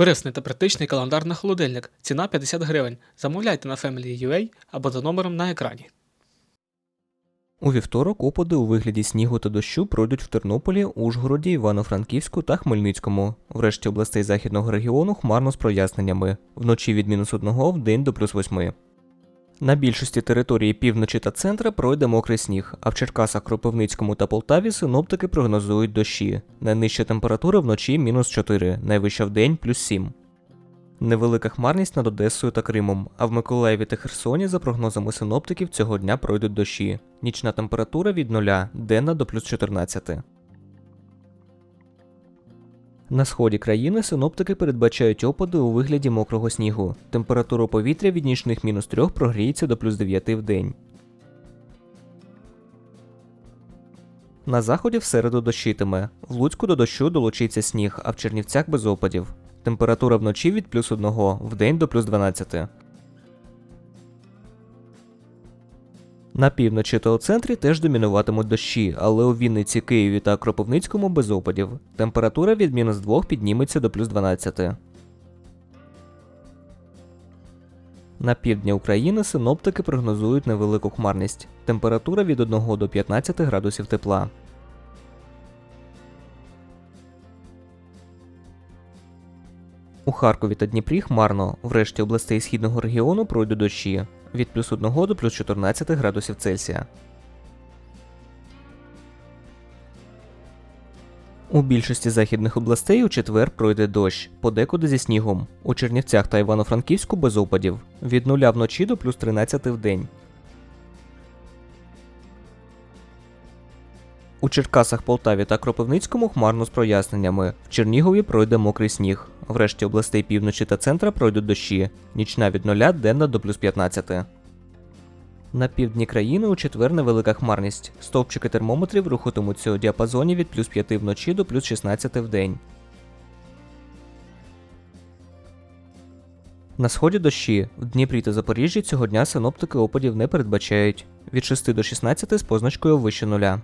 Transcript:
Корисний та практичний календар на холодильник. Ціна 50 гривень. Замовляйте на Family.ua або за номером на екрані. У вівторок опади у вигляді снігу та дощу пройдуть в Тернополі, Ужгороді, Івано-Франківську та Хмельницькому. Врешті областей західного регіону хмарно з проясненнями. Вночі від мінус 1 в день до плюс 8. На більшості території півночі та центра пройде мокрий сніг, а в Черкасах, Кропивницькому та Полтаві синоптики прогнозують дощі. Найнижча температура вночі мінус 4, найвища в день плюс 7. Невелика хмарність над Одесою та Кримом, а в Миколаєві та Херсоні, за прогнозами синоптиків, цього дня пройдуть дощі. Нічна температура від 0, денна до плюс 14. На сході країни синоптики передбачають опади у вигляді мокрого снігу. Температура повітря від нічних мінус 3 прогріється до плюс 9 в день. На заході в середу дощитиме. В Луцьку до дощу долучиться сніг, а в Чернівцях без опадів. Температура вночі від плюс 1, в день до плюс 12. На півночі та у центрі теж домінуватимуть дощі, але у Вінниці, Києві та Кропивницькому без опадів. Температура від мінус 2 підніметься до плюс 12. На півдні України синоптики прогнозують невелику хмарність. Температура від 1 до 15 градусів тепла. У Харкові та Дніпрі хмарно. Врешті областей східного регіону пройдуть дощі від плюс 1 до плюс 14 градусів Цельсія. У більшості західних областей у четвер пройде дощ, подекуди зі снігом. У Чернівцях та Івано-Франківську без опадів. Від 0 вночі до плюс 13 в день. У Черкасах, Полтаві та Кропивницькому хмарно з проясненнями. В Чернігові пройде мокрий сніг. Врешті областей півночі та центра пройдуть дощі. Нічна від 0 денна до плюс 15. На півдні країни у четвер невелика хмарність. Стовпчики термометрів рухатимуться у діапазоні від плюс 5 вночі до плюс 16 в день. На сході дощі. В Дніпрі та Запоріжжі цього дня синоптики опадів не передбачають. Від 6 до 16 з позначкою вище нуля.